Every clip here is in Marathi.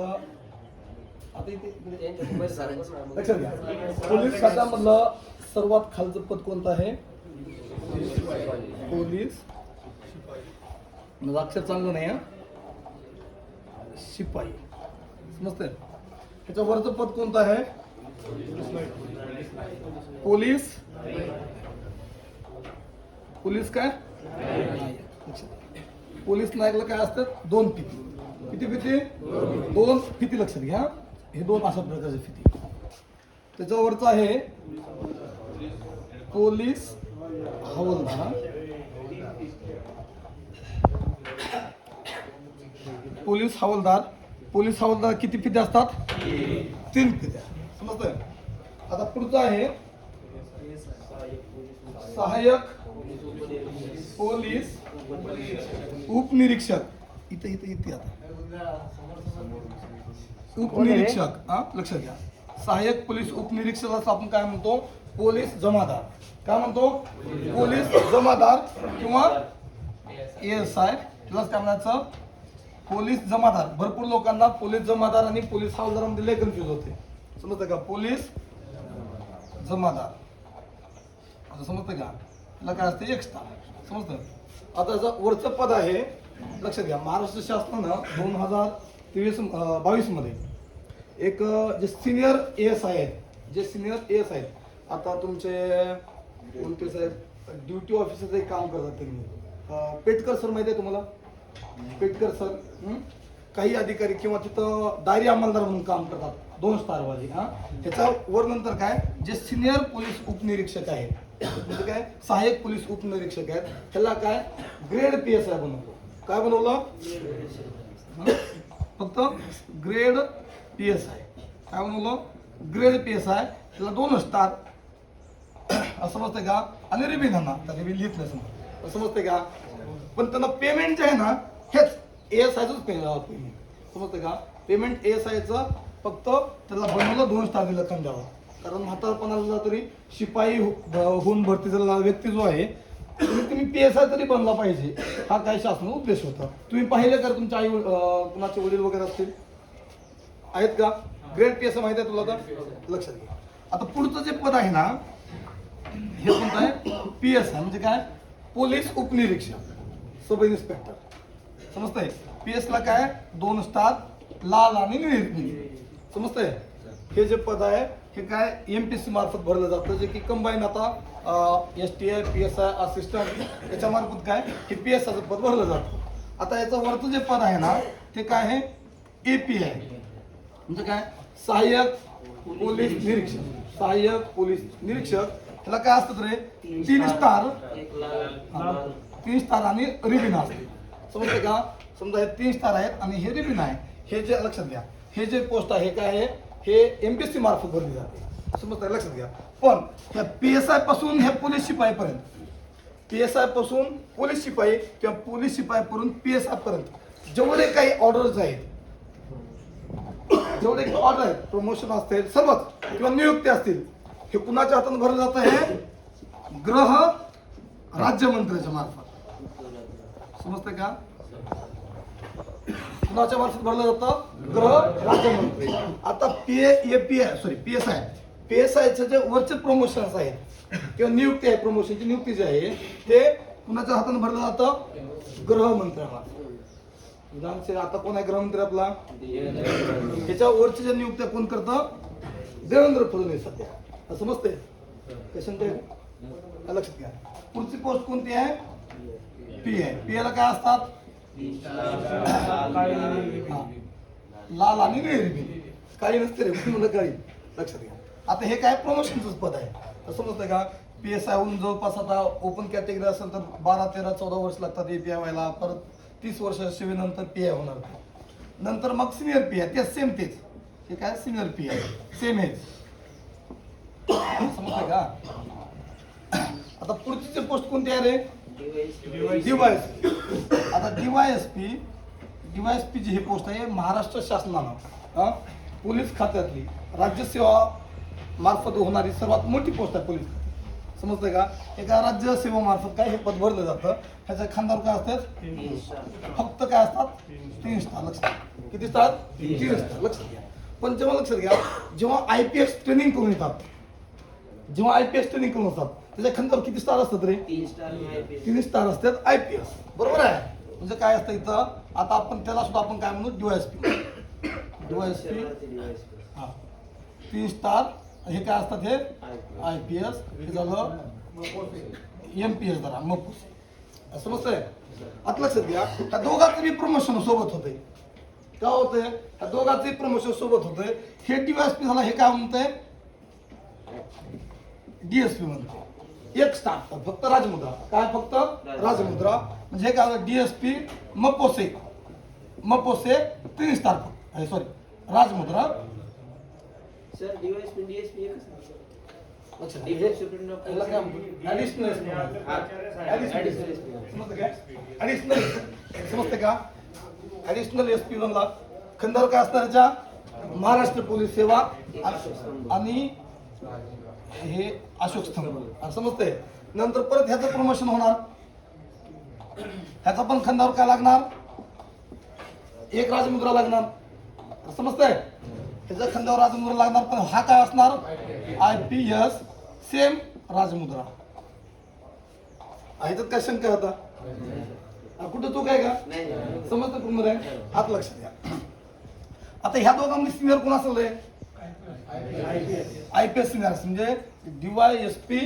खात्यामधलं आता इथे इकडे- लक्षात घ्या. पोलीस खात्यामधलं सर्वात खालचं पद कोणतं आहे? पोलीस. माझं अक्षर चांगलं नाही हा? शिपाई. समजतंय? ह्याच्या वरचं पद कोणतं आहे? पोलीस. पोलीस काय. पोलीस नायकला काय असतात? दोन फिती किती फिती? दोन फिती लक्षात घ्या. हे दोन अशा प्रकारचे फिती. त्याच्यावरचं आहे पोलीस हवलदार. पोलीस हवालदार. पोलीस हवलदार किती फिते असतात? तीन फित्या समजतंय? आता पुढचं आहे सहाय्यक पोलीस उपनिरीक्षक. इथे इथे इथे आता. उपनिरीक्षक हा? लक्षात घ्या. सहाय्यक पोलीस उपनिरीक्षक असं आपण काय म्हणतो? पोलीस जमादार. काय म्हणतो? पोलीस जमादार किंवा एस आय प्लस काय म्हणायचं? पोलीस जमादार. भरपूर लोकांना पोलीस जमादार आणि पोलीस हवालदारामध्ये लय कन्फ्युज होते. समजतं का? पोलीस जमादार. आता समजतं का? त्याला काय असते? एक्स्ट्रा समजतं? आता याचं वरचं पद आहे. लक्षात घ्या महाराष्ट्र शासनानं दोन हजार तेवीस बावीसमध्ये एक जे सिनियर ए एस आय आहेत जे सिनियर ए एस आहेत आता तुमचे कोणते साहेब ड्युटी ऑफिसरचं एक काम करतात त्यांनी. पेटकर सर माहिती आहे तुम्हाला? पेटकर सर काही अधिकारी किंवा तिथं दायरी अंमलदार म्हणून काम करतात दोन स्टारवाले हा? त्याच्या वर नंतर काय? जे सिनियर पोलीस उपनिरीक्षक आहेत म्हणजे काय? सहाय्यक पोलीस उपनिरीक्षक आहेत त्याला काय? ग्रेड पी एस आय बनवतो. काय बनवलं? फक्त ग्रेड पी एस आय काय बनवलं? ग्रेड पी एस आय त्याला दोन स्टार असं समजतंय का? आणि रिबीन ना तर रिबीन लिहित नाही समजा समजतंय का? पण त्यांना पेमेंट जे आहे ना हेच ए एस आयचंच पेमेंट समजतंय का? पेमेंट ए एस आयचं फक्त त्याला बनवलं दोन स्टार दिलं खंडावर कारण म्हातारपणाला तरी शिपाई होऊन भरती झालेला व्यक्ती जो आहे म्हणजे तुम्ही तुम्ही पी एस आय तरी बनला पाहिजे. हा काय शासन उद्देश होता. तुम्ही पाहिले का तुमच्या आई कुणाचे वडील वगैरे असतील? आहेत का? ग्रेड पी एस आय माहिती आहे तुला तर लक्षात घ्या आता पुढचं जे पद आहे ना हे कोणतं आहे? पी एस आय म्हणजे काय? पोलीस उपनिरीक्षक. सब इन्स्पेक्टर समजतंय? पी एस ला काय? दोन स्टार लाल आणि निळी. समजतंय? हे जे पद आहे हे काय एम पी सी मार्फत भरलं जातं जे की कंबाईन आता S T I P S I assistant याच्यामार्फत काय हे पी एस आयचं पद भरलं जातं. आता याचं वरचं जे पद आहे ना ते काय आहे? ए पी आय म्हणजे काय? सहाय्यक पोलीस निरीक्षक. सहाय्यक पोलीस निरीक्षक. ह्याला काय असतं रे? तीन स्टार. तीन स्टार आणि रिबिन असते. समजते का? समजा हे तीन स्टार आहेत आणि हे रिबिन आहे. हे जे लक्षात घ्या. हे जे पोस्ट आहे हे काय आहे? हे एम के मार्फत भरली जाते. समजतं लक्षात घ्या. पण ह्या पी एस आयपासून हे पोलीस शिपाईपर्यंत पी एस आयपासून पोलीस शिपाई किंवा पोलीस शिपाईपर्यंत पी एस आय पर्यंत जेवढे काही ऑर्डर्स आहेत जेवढे काही ऑर्डर आहेत प्रमोशन असतील सर्वच किंवा नियुक्ती असतील हे कुणाच्या हाताने भरलं जातं हे? ग्रह राज्यमंत्र्याच्या मार्फत. समजतंय का? कुणाच्या मार्फत भरलं जातं? ग्रह राज्यमंत्री. आता P A P I sorry P S I P S आयचे जे वरचे प्रमोशन्स आहेत किंवा नियुक्ती आहे प्रमोशनची नियुक्ती जी आहे ते कुणाच्या हाताने भरलं जातं? गृहमंत्र्यामार्फत विधानसभा आता कोण आहे गृहमंत्री आपला? त्याच्या वरच्या ज्या नियुक्त्या कोण करतं? देवेंद्र फडणवीस सध्या. असं समजते कशांत लक्षात घ्या. पुढची पोस्ट कोणती आहे? पी आहे पी एला काय असतात? लाल आणि निळी काही नसते रे म्हणलं काही लक्षात घ्या आता हे काय प्रमोशनच पद आहे. तर समजतंय का? पी एस आयहून जवळपास आता ओपन कॅटेगरी असेल तर बारा तेरा चौदा वर्ष लागतात ए पी आय व्हायला. परत तीस वर्ष सेवेनंतर पी आय होणार. नंतर मग सिनियर पी आय ते सेम तेच. हे काय? सिनियर पी आय सेम हेच. समजतंय का? आता पुढची पोस्ट कोणती आहे रे? डीवायएसपी आता डीवायएसपी डीवायएसपी जी ही पोस्ट आहे महाराष्ट्र शासनानं पोलीस खात्यातली राज्यसेवा मार्फत होणारी सर्वात मोठी पोस्ट आहे पोलीस खात्यात समजतंय का? एका राज्य काय हे पद भरलं जातं? ह्याच्या खांद्यावर काय असतात फक्त काय असतात? तीन स्टार लक्षात किती स्टार तीन स्टार लक्षात घ्या. पण जेव्हा लक्षात घ्या जेव्हा आय पी एस ट्रेनिंग करून येतात जेव्हा आय पी एस ट्रेनिंग करून असतात त्याच्या खांद्यावर किती स्टार असतात रे? तीन स्टार असतात? आय पी एस बरोबर आहे? म्हणजे काय असतं इथं? आता आपण त्याला सुद्धा आपण काय म्हणू? DYSP DYSP. हा. तीन स्टार हे काय असतात हे. आय पी एस हे झालं एम पी एस जरा मपूस समजतंय आता लक्षात घ्या ह्या दोघांचं बी प्रमोशन सोबत होते काय होतंय? ह्या दोघांचे प्रमोशन सोबत होतंय. हे डीवायएसपी झाला हे काय म्हणतंय? डीएसपी म्हणतो एक स्टार फक्त राजमुद्रा. काय फक्त? राजमुद्रा. म्हणजे काय डीएसपी मपोसे. मपोसे तीन स्टार सॉरी राजमुद्रा. समजतं का? ऍडिशनल एस पी बनला खंडावर काय असणार महाराष्ट्र पोलीस सेवा आणि हे अशोक स्तंभ. समजतंय. नंतर परत ह्याचं प्रमोशन होणार. ह्याचा पण खंदावर काय लागणार? एक राजमुद्रा लागणार. समजतंय? ह्याच्या खंदावर राजमुद्रा लागणार पण हा काय असणार? आय पी एस सेम राजमुद्रा. आहे तर काय शंका होता कुठं तू काय का? नाही, समजतं पूर्ण आहे हात लक्षात घ्या. आता ह्या दोघांमध्ये सिनियर कोण असेल रे? आय पी एस सिनियर म्हणजे डीवाय एस पी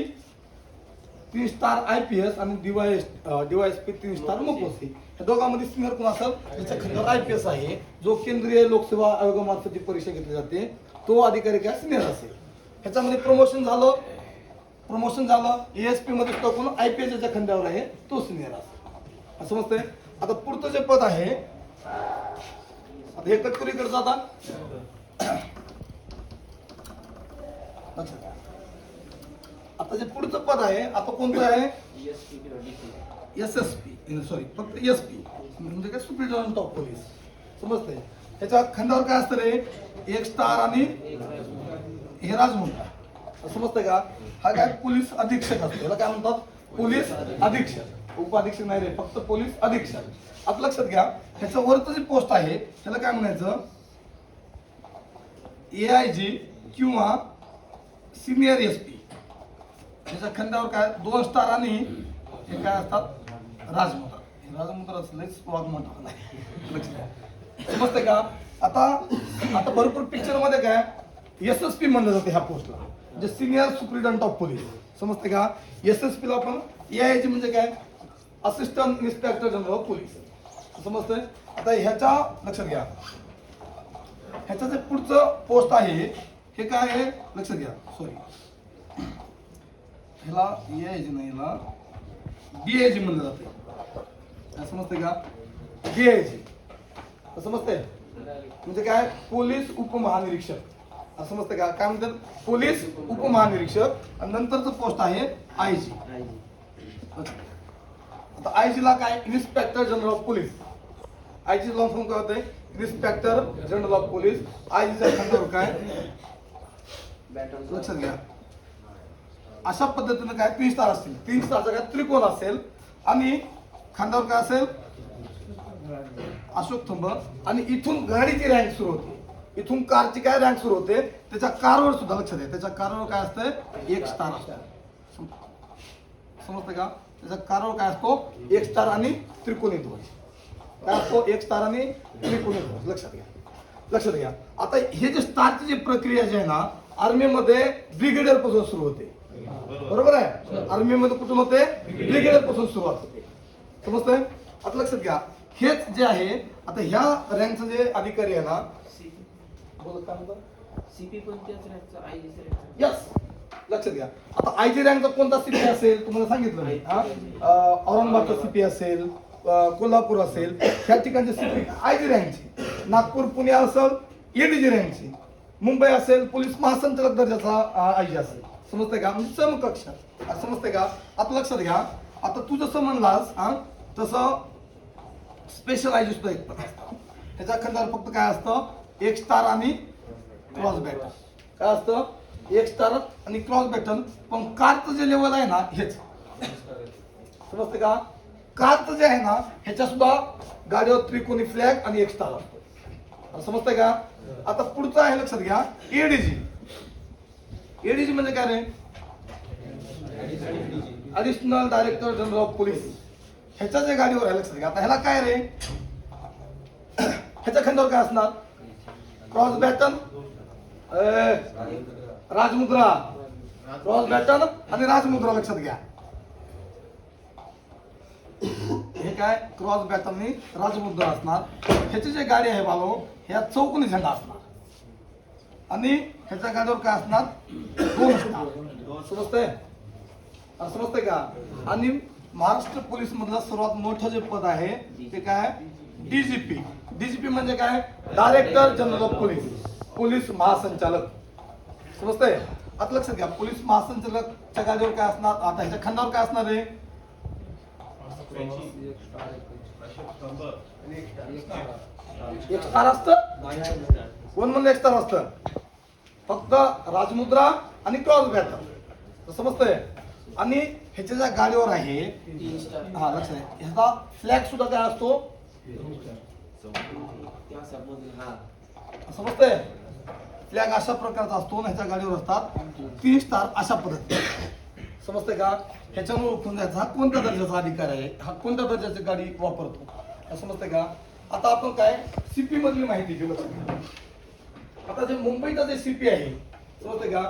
तीन स्टार आय पी एस आणि डीवाय डीवाय एस पी तीन स्टार मोपोसी या दोघांमध्ये सिनियर कोण असेल? ज्याच्या खात्यावर आय पी एस आहे. जो केंद्रीय लोकसेवा आयोगामार्फत जी परीक्षा घेतली जाते तो अधिकारी काय सिनियर असेल. ह्याच्यामध्ये प्रमोशन झालं. प्रमोशन झालं. एएसपी मध्ये सुद्धा कोण? आय पी एसच्या खंड्यावर आहे. तो सिनियर असेल. असं समजतंय? आता पुढचं जे पद आहे आता हे कटकुरीकडचं आता. लक्षात घ्या. आता जे पुढचं पद आहे आता कोणतं आहे? एस एस पी सॉरी फक्त एस पी म्हणजे काय? सुप्रिटेंडंट ऑफ पोलीस समजतंय? त्याच्या खंडावर काय असतं रे? एक स्टार आणि एक राजमुद्रा. हे समजतंय का? हा काय? पोलीस अधीक्षक असतो. याला काय म्हणतात? पोलीस अधीक्षक. उपाधीक्षक नाही रे फक्त पोलीस अधीक्षक. आता लक्षात घ्या ह्याच्यावरच वरचं जे पोस्ट आहे त्याला काय म्हणायचं? ए आय जी किंवा सिनियर एस पी. ह्याच्या खंडावर काय दोन स्टार आणि हे काय असतात राजमुद्रा. हे राजमुद्रा असलेच वाघ म्हणतात लक्षात घ्या. समजते का? आता आता भरपूर पिक्चरमध्ये काय एस एस पी म्हणलं जाते ह्या पोस्टला म्हणजे सिनियर सुप्रिटेंडंट ऑफ पोलीस समजते का? एस एस पीला आपण ए म्हणजे काय? Assistant inspector general of police समजतंय? आता ह्याच्या लक्षात घ्या. ह्याचं जे पुढचं पोस्ट आहे हे काय आहे? लक्षात घ्या. सॉरी ह्याला एज नाही ह्याला डी आय जी म्हणलं जाते समजते का? डी आय समजते म्हणजे काय? पोलीस उपमहानिरीक्षक. असं समजते का? काय म्हणतात? पोलीस उपमहानिरीक्षक. आणि नंतरचं पोस्ट आहे आयजी आता आयजीला काय? Inspector general of police IG long form काय होते इन्स्पेक्टर जनरल ऑफ पोलीस आयजीचा काय? लक्षात घ्या. अशा पद्धतीनं काय तीन स्टार असतील. तीन स्टारचा काय त्रिकोण असेल आणि खांद्यावर काय असेल? अशोक थंब. आणि इथून गाडीची रँक सुरू होते. इथून कारची काय रँक सुरू होते? त्याच्या कारवर सुद्धा लक्षात आहे त्याच्या कारवर काय असतं एक स्टार असतो समजतं का? त्याच्या कारवर काय असतो? एक स्टार आणि त्रिकोणी ध्वज. काय असतो? एक स्टार आणि त्रिकोणी ध्वज. लक्षात घ्या. लक्षात घ्या. आता हे जे स्टारची जी प्रक्रिया जी आहे ना आर्मीमध्ये ब्रिगेडियरपासून सुरू होते. बरोबर आहे? आर्मीमध्ये कुठून होते? ब्रिगेडियरपासून सुरुवात होते. समजतंय? आता लक्षात घ्या. हेच जे आहे आता ह्या रँकचं जे अधिकारी आहे ना. यस लक्षात घ्या. आता आय जी रँकचा कोणता सीपी असेल? तुम्हाला सांगितलं मी हा? औरंगाबादचा सीपी असेल कोल्हापूर असेल ह्या ठिकाणचे सीपी आय जी रँकची. नागपूर पुणे असेल एडीजी रँकची. मुंबई असेल पोलीस महासंचालक दर्जाचा आयजी असेल. समजतंय का? म्हणजे समकक्ष. समजतंय का? आता लक्षात घ्या. आता तू जसं म्हणलास हा तसं स्पेशल आय सुद्धा एक प्रकार असतं. त्याच्या खंडावर फक्त काय असतं? एक स्टार आणि क्रॉस बॅटन काय असतं? एक स्टार आणि क्रॉस बॅटन पण कारचं जे लेवल आहे ना हेच. समजते का? कारचं जे आहे ना ह्याच्या सुद्धा गाडीवर त्रिकोणी फ्लॅग आणि एक स्टार असतो समजतंय का? आता पुढचं आहे लक्षात घ्या. एडीजी एडीजी म्हणजे काय रे? Additional director general of police ह्याच्या जे गाडीवर आहे लक्षात घ्या. आता ह्याला काय रे? ह्याच्या खांद्यावर काय असणार? क्रॉस बॅटन राजमुद्रा. क्रॉस बॅटन आणि राजमुद्रा लक्षात घ्या. काय? क्रॉस बॅटरनी राजमुद्रा असणार. ह्याची जे गाडी आहे बाबा ह्या चौकोनी झेंडा असणार. आणि ह्याच्या गाडीवर काय असणार? दोन असणार. समजतंय समजतंय का? आणि महाराष्ट्र पोलीस मधलं सर्वात मोठं जे पद आहे ते काय डीजीपी डीजीपी म्हणजे काय? Director general of police police महासंचालक. समजतंय आता लक्षात घ्या पोलीस महासंचालकच्या गाडीवर काय असणार? आता ह्याच्या खांद्यावर काय असणार आहे? एक स्टार असतं? कोण म्हणलं एक स्टार असतं? फक्त राजमुद्रा आणि क्रॉस बॅटर. समजतंय? आणि ह्याच्या ज्या गाडीवर आहे हा लक्ष आहे ह्याचा फ्लॅग सुद्धा काय असतो? समजतंय? फ्लॅग अशा प्रकारचा असतो आणि ह्याच्या गाडीवर असतात तीन स्टार अशा पद्धतीने समजतंय का? ह्याच्यावर ओळखून जायचा हा कोणत्या दर्जाचा अधिकार आहे? हा कोणत्या दर्जाची गाडी वापरतो? समजतंय का? आता आपण काय? सीपी मधली माहिती घेऊ. आता जे मुंबईचा जे सीपी आहे समजतंय का?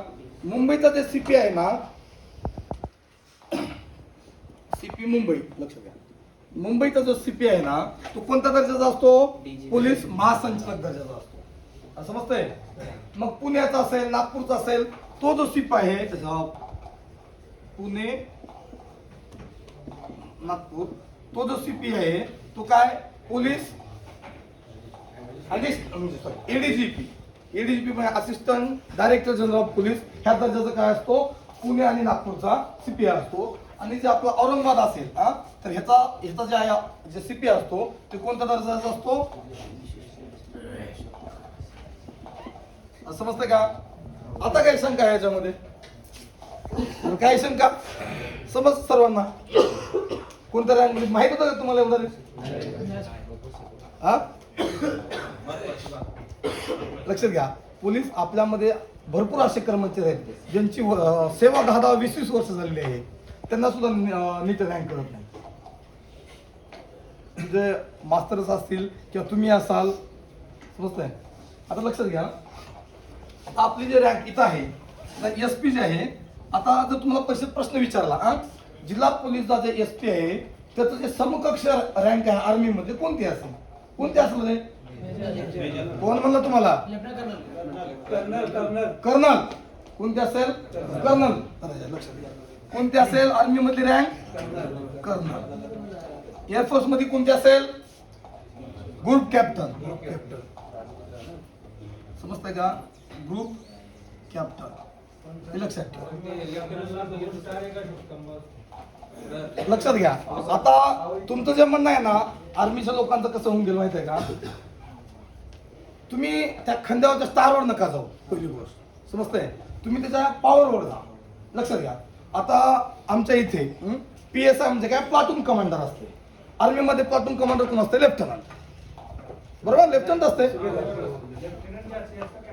मुंबईचा जे सीपी आहे ना सीपी मुंबई लक्षात घ्या. मुंबईचा जो सीपी आहे ना तो कोणत्या दर्जाचा असतो. पोलीस महासंचालक दर्जाचा असतो. असं समजतंय? मग पुण्याचा असेल नागपूरचा असेल तो जो सीप आहे त्याचा पुणे नागपूर. तो जो सीपी आहे तो काय? पोलीस एडीजीपी एडीजीपी म्हणजे assistant director general of police ह्या दर्जाचा काय असतो पुणे आणि नागपूरचा सीपी असतो. आणि जे आपला औरंगाबाद असेल हा तर ह्याचा ह्याचा जे आहे जे सीपी असतो ते कोणत्या दर्जाचा असतो? समजतंय का? आता काय शंका आहे याच्यामध्ये? काय शंका समज सर्वांना. कोणत्या लँग्वेजमध्ये म्हणजे माहीत होतं का तुम्हाला एवढं हा? लक्षात घ्या. पोलीस आपल्यामध्ये भरपूर असे कर्मचारी आहेत ज्यांची सेवा दहा दहा वीस वीस वर्ष झालेली आहे. त्यांना सुद्धा नीट रँक करत नाही. म्हणजे मास्तरच असतील किंवा तुम्ही असाल समजतंय? आता लक्षात घ्या. आता आपली जे रँक इथं आहे एस पी जे आहे. आता जर तुम्हाला पैसे प्रश्न विचारला हा? जिल्हा पोलीसचा जे एस पी आहे त्याचं जे समकक्ष रँक आहे आर्मीमध्ये कोणती असेल कोणती असेल रे कोण म्हणलं तुम्हाला? कर्नल कोणती असेल? कर्नल. लक्षात घ्या कोणती असेल आर्मी मधली रँक कर्नल. एअरफोर्समध्ये कोणती असेल? ग्रुप कॅप्टन ग्रुप कॅप्टन समजतंय का? ग्रुप कॅप्टन लक्षात ठेवा. लक्षात घ्या. आता तुमचं जे म्हणणं आहे ना आर्मीच्या लोकांचं कसं होऊन गेलं माहिती आहे का? तुम्ही त्या खांद्यावरच्या स्टारवर नका जाऊ. पहिली गोष्ट. समजतंय? तुम्ही त्याच्या पॉवरवर जा. लक्षात घ्या. आता आमच्या इथे पी एस आय म्हणजे काय? प्लाटून कमांडर असते. आर्मीमध्ये प्लाटून कमांडर कोण असते? लेफ्टनंट बरोबर? लेफ्टनंट असते.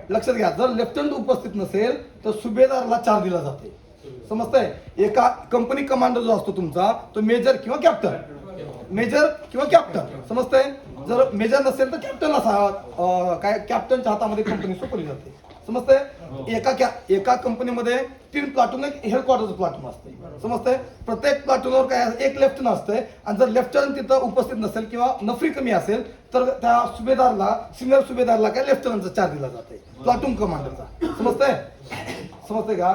लक्षात घ्या जर लेफ्टनंट उपस्थित नसेल तर सुभेदारला चार दिला जाते. समजतंय? एका कंपनी कमांडर जो असतो तुमचा तो मेजर किंवा कॅप्टन मेजर किंवा कॅप्टन समजतंय? जर मेजर नसेल तर कॅप्टन असा काय कॅप्टनच्या हातामध्ये कंपनी सोपवली जाते. समजतंय? एका एका कंपनीमध्ये तीन प्लाटून एक हेडक्वार्टरचं प्लाटून असते समजतंय? प्रत्येक प्लाटूनवर काय असतं? एक लेफ्टन असतंय आणि जर लेफ्टनंट तिथं उपस्थित नसेल किंवा नफरी कमी असेल तर त्या सुभेदारला सिनियर सुभेदारला काय लेफ्टनंटचा चार्ज दिला जाते प्लाटून कमांडरचा समजतंय? समजतंय का?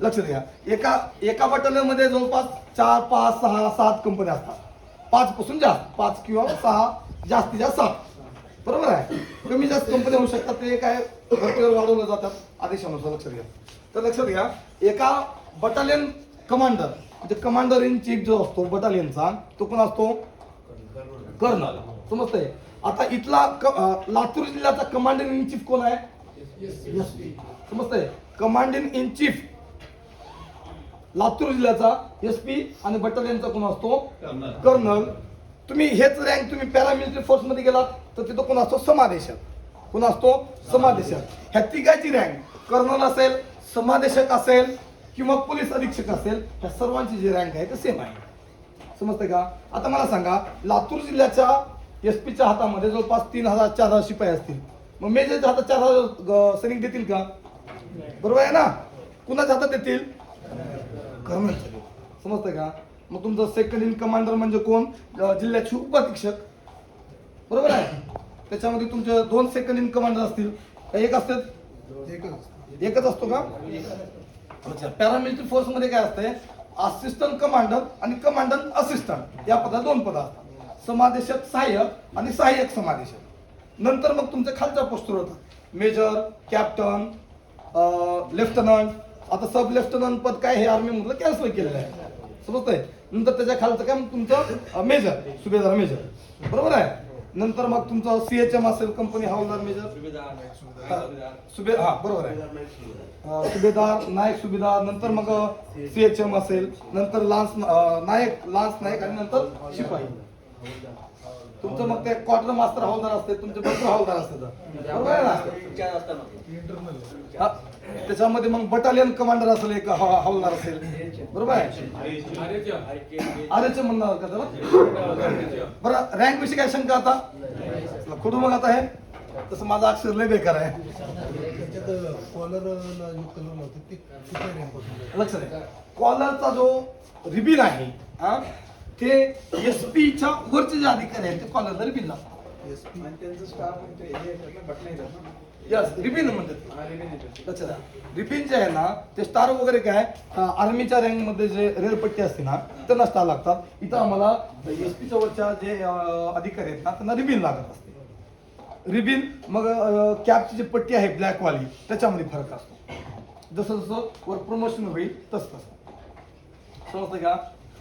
लक्षात घ्या एका एका बटालियनमध्ये जवळपास चार पाच सहा सात कंपन्या असतात. पाच पासून जास्त. पाच किंवा सहा जास्तीत जास्त सात. बरोबर आहे. कमी जास्त कंपन्या होऊ शकतात ते काय भरतीवर वाढवलं जातात आदेशानुसार लक्षात घ्या तर लक्षात घ्या एका बटालियन कमांडर म्हणजे कमांडर इन चीफ जो असतो बटालियनचा तो कोण असतो? कर्नल. समजतंय? आता इथला लातूर जिल्ह्याचा कमांडर इन चीफ कोण आहे? समजतंय? कमांडिंग इन चीफ लातूर जिल्ह्याचा एस पी आणि बटालियनचा कोण असतो? कर्नल. तुम्ही हेच रँक तुम्ही पॅरामिलिटरी फोर्समध्ये गेलात तर तिथं कोण असतो? समादेशक. कोण असतो? समादेशक. ह्या तिघाची रँक कर्नल असेल समादेशक असेल किंवा पोलीस अधीक्षक असेल ह्या सर्वांची जी रँक आहे ते सेम आहे. समजते का? आता मला सांगा लातूर जिल्ह्याच्या एस पीच्या हातामध्ये जवळपास तीन हजार चार हजार शिपाई असतील. मग मेजरच्या हातात चार हजार सैनिक देतील का? बरोबर आहे ना? कुणाच्या हातात देतील? कर्नलच्या. समजतंय का? मग तुमचं सेकंड इन कमांडर म्हणजे कोण? जिल्ह्याचे उपाधीक्षक बरोबर आहे? त्याच्यामध्ये तुमचे दोन सेकंड इन कमांडर असतील. का एक असतात? एकच असतो का? अच्छा पॅरामिलिटरी फोर्समध्ये काय असते असिस्टंट कमांडर आणि कमांडर असिस्टंट या पदात दोन पद असतात. समादेशक सहाय्यक आणि सहाय्यक समादेशक. नंतर मग तुमच्या खालच्या पोस्टवर होतात मेजर कॅप्टन लेफ्टनंट आता सब लेफ्टनंट पद काय हे आर्मी मधलं कॅन्सल केलेलं आहे. समजतंय? नंतर त्याच्या खालचं काय मग तुमचं? मेजर सुभेदार मेजर बरोबर आहे? नंतर मग तुमचं सीएचएम असेल कंपनी हवालदार मेजर सुबे हा बरोबर आहे. सुभेदार नायक सुभेदार. नंतर मग सीएचएम असेल नंतर लान्स नायक लान्स नायक आणि नंतर शिपाई. तुमचं मग ते क्वार्टर मास्टर हवालदार असते तुमचे भरपूर हवालदार असतात बरोबर आहे ना? हा, त्याच्यामध्ये मग बटालियन कमांडर असेल एक हवा- हवालदार असेल. बरोबर आहे? आरेचे म्हणणार का त्याला? बरं रँक विषयी काय शंका आता? खोडू मग आता हे. तसं माझा अक्षर लय बेकार आहे. त्याच्यात कॉलरला जो कलर लावतो ते कुठल्या रँकपासून लक्षात आहे कॉलरचा जो रिबिन आहे हा ते एस च्या वरचे जे अधिकारी आहेत ते कॉलरला रिबिन लागतात एस पी त्यांचं स्टाफ हे येतात ना बटणं येतात ना? यस रिबिन म्हणतात. हा, रिबीन येतात. लक्षात आहे रिबिन जे आहे ना ते स्टार वगैरे काय आर्मीच्या रँकमध्ये जे रेलपट्टी असते ना त्यांना स्टार लागतात. इथं आम्हाला एस पीच्या वरच्या जे अं, अधिकारी आहेत ना त्यांना रिबिन लागत असते. रिबिन मग कॅपची जी पट्टी आहे ब्लॅक वाली त्याच्यामध्ये फरक असतो. जसं जसं वर प्रमोशन होईल तसं तसं. समजतं का?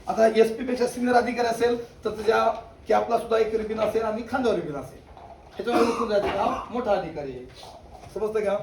आता एस पी पेक्षा सिनियर अधिकारी असेल तर त्याच्या कॅपला सुद्धा एक रिबिन असेल आणि खांद्यावर रिबिन असेल. ह्याच्यामध्ये मोठा अधिकारी आहे. समजतं का?